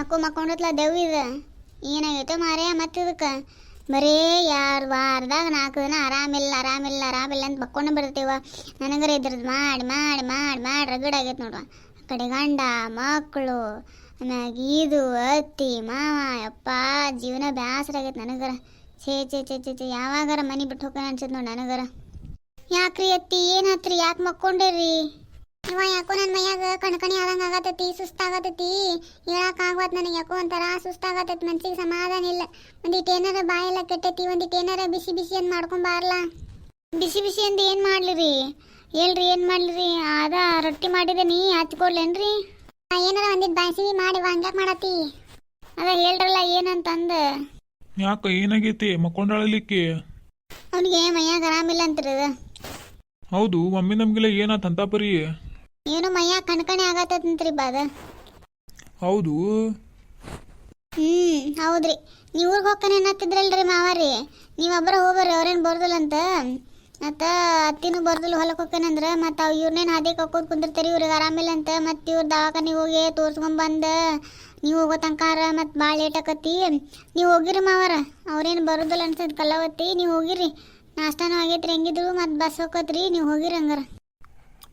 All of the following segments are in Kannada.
ಯಾಕೋ ಮಕ್ಕೊಂಡತ್ಲ ದೆವ್ವಿದ ಏನಾಗೈತೆ ಮಾರೇ ಮತ್ತೆ ಇದಕ್ಕೆ ಬರೀ ಯಾರು ವಾರದಾಗ ನಾಲ್ಕು ದಿನ ಆರಾಮಿಲ್ಲ ಆರಾಮಿಲ್ಲ ಆರಾಮಿಲ್ಲ ಅಂತ ಬಕ್ಕೊಂಡು ಬರ್ತೀವ ನನಗರ ಇದ್ರದ್ದು ಮಾಡಿ ಮಾಡಿ ಮಾಡಿ ಮಾಡಿ ರಗಡಾಗೈತೆ ನೋಡುವ. ಆ ಕಡೆ ಗಂಡ ಮಕ್ಕಳು ಆಮ್ಯಾಗ ಅತ್ತಿ, ಮಾವ ಅಪ್ಪ ಜೀವನ ಬ್ಯಾಸರ ಆಗೈತೆ ನನಗರ. ಛೇ ಛೇ ಛೇ ಛೇ ಛೇ, ಯಾವಾಗಾರ ಮನೆ ಬಿಟ್ಟು ಹೋಗೋಣ ಅನ್ಸತ್ ನೋಡಿ ನನಗರ. ಯಾಕ್ರಿ ಅತ್ತಿ ಏನಾತ್ರಿ ಯಾಕೆ ಮಕ್ಕೊಂಡೇರಿ? ಇವ ಯಾಕೋ ನನ್ನ ಮೈಯಾಗ ಕಣ್ಕಣಿ ಆದಂಗ ಆಗತೈತಿ ಸುಸ್ತಾಗತೈತಿ. ಹೇಳಕ್ ಆಗ್ವತ್ ನನಗೆ ಯಾಕೋ ಒಂಥರ ಸುಸ್ತಾಗತೈತಿ ಮನ್ಸಿಗೆ ಸಮಾಧಾನ ಇಲ್ಲ. ಒಂದಿಟ್ಟು ಏನಾರ ಬಾಯೆಲ್ಲ ಕೆಟ್ಟೈತಿ ಒಂದಿಟ್ಟು ಏನಾರ ಬಿಸಿ ಬಿಸಿ ಅಂತ ಮಾಡ್ಕೊಂಬಾರ್ಲ ಬಿಸಿ ಬಿಸಿ ಅಂದ್ ಏನು ಮಾಡ್ಲಿರಿ? ಹೇಳ್ರಿ ಏನು ಮಾಡ್ಲಿರಿ? ಅದ ರೊಟ್ಟಿ ಮಾಡಿದೀನಿ ಹಚ್ಕೊಡ್ಲೇನ್ರಿ? ಏನಾರ ಒಂದಿಟ್ಟು ಬಾಯಿಸಿ ಮಾಡಿ ಹಂಗ್ಯಾಕ್ ಮಾಡತ್ತಿ? ಅದ ಹೇಳ್ರಲ್ಲ ಏನಂತಂದ. ಯಾಕ ಏನಾಗೈತಿ? ಮಕ್ಕೊಂಡಾಳಲಿಕ್ಕೆ? ಅವನಿಗೆ ಮೈಯಾಗ ಆರಾಮಿಲ್ಲ ಅಂತಿರದ ಹೌದು ಮಮ್ಮಿ ನಮ್ಗೆಲ್ಲ ಏನಾತ್ ಅಂತ ಪರಿ? ಏನೋ ಮೈಯಾಗ ಕಣ್ಕಣೆ ಆಗತ್ತಂತ್ರಿ ಬಾದ ಹೌದು. ಹ್ಮ್ ಹೌದ್ರಿ. ನೀವು ಊರಿಗೆ ಹೋಗ್ತಾನೆ ಅನ್ನತ್ತಿದ್ರಲ್ರಿ ಮಾವಾರಿ ನೀವೊಬ್ಬರ ಹೋಗ್ಬರ್ರಿ ಅವ್ರೇನು ಬರ್ದಲ್ಲಂತ ಮತ್ತು ಅತ್ತಿನೂ ಬರ್ದಲ್ಲ ಹೊಲಕ್ಕೆ ಹೋಗ್ತಾನಂದ್ರ ಮತ್ತು ಅವ್ ಇವ್ರನ್ನೇನು ಹಾದಿ ಕಕ್ಕೋದ್ ಕುಂದಿರ್ತಾರಿ ಇವ್ರಿಗೆ ಆರಾಮಿಲ್ಲ ಅಂತ. ಮತ್ತು ಇವ್ರ ದವಾಖಾನಿಗೆ ಹೋಗಿ ತೋರಿಸ್ಕೊಂಬಂದು ನೀವು ಹೋಗೋ ತನಕಾರ ಮತ್ತು ಭಾಳ ಲೇಟ್ ಆಕತಿ ನೀವು ಹೋಗಿರಿ ಮಾವಾರ. ಅವ್ರೇನು ಬರೋದಿಲ್ಲ ಅನ್ಸದ್ ಕಲ್ಲವತ್ತಿ ನೀವು ಹೋಗಿರಿ. ನಾಷ್ಟಾನು ಆಗೈತ್ರಿ ಹೆಂಗಿದ್ರು ಮತ್ತು ಬಸ್ ಹೋಗತ್ರಿ ನೀವು ಹೋಗಿರಿ ಹಂಗಾರ.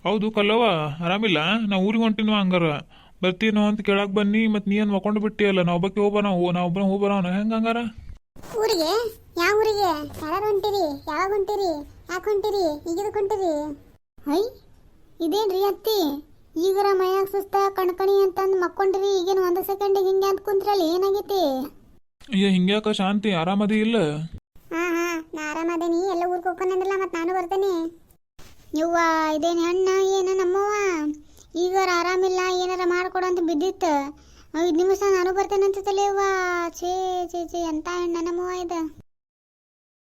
ಹೌದು ಕಲ್ಲವ್ವ ಆರಾಮಿಲ್ಲ. ನಾ ಊರಿಗೆ ಹೊಂಟಿನ ಹಂಗಾರ. ಬರ್ತೀನೋ ಅಂತ ಕೇಳಕ್ ಬನ್ನಿ ಮತ್ ನೀ ಏನ್ ಮಕ್ಕೊಂಡು ಬಿಟ್ಟಿಯಲ್ಲ? ನಾ ಒಬ್ಬಕ್ಕೆ ಹೋಗ್ಬಾರ ನಾ ಒಬ್ಬನ ಹೋಗ್ಬಾರ ಹೆಂಗ ಹಂಗಾರ? ಊರಿಗೆ? ಯಾವ ಊರಿಗೆ? ಯಾರು ಹೊಂಟಿರಿ ಯಾವಾಗ ಹೊಂಟಿರಿ ಯಾಕೆ ಹೊಂಟಿರಿ ಈಗ ಹೊಂಟಿರಿ? ಹೈ ಇದೇನ್ರಿ ಅತ್ತಿ? ಈಗರ ಮೈಯಾಗ ಸುಸ್ತ ಕಣ್ಕಣಿ ಅಂತಂದು ಮಕ್ಕೊಂಡ್ರಿ ಈಗೇನು ಒಂದು ಸೆಕೆಂಡಿಗೆ ಹಿಂಗೆ ಅಂತ ಕುಂತ್ರಲ್ಲ ಏನಾಗೈತಿ? ಅಯ್ಯ ಹಿಂಗ್ಯಾಕ ಶಾಂತಿ ಆರಾಮದಿ ಇಲ್ಲ? ಹಾ ಹಾ ನಾ ಆರಾಮದೇನಿ ಎಲ್ಲ ಊರಿಗೆ ಅಂದ್ರಲ್ಲ ಮತ್ತೆ ನಾನು ಬರ್ತೇನೆ. ಯವ್ವ, ಇದೇನು ಹೆಣ್ಣ, ಏನ ನಮ್ಮವ್ವ? ಈಗಾರ ಆರಾಮಿಲ್ಲ, ಏನಾರ ಮಾಡ್ಕೊಡು ಅಂತ ಬಿದ್ದಿತ್ತು. ಐದು ನಿಮಿಷ ನಾನು ಬರ್ತೇನೆ ಅಂತ ಯವ್ವ. ಛೇ ಛೇ ಛೇ, ಎಂತ ಹೆಣ್ಣ ನಮ್ಮವ್ವ ಇದು?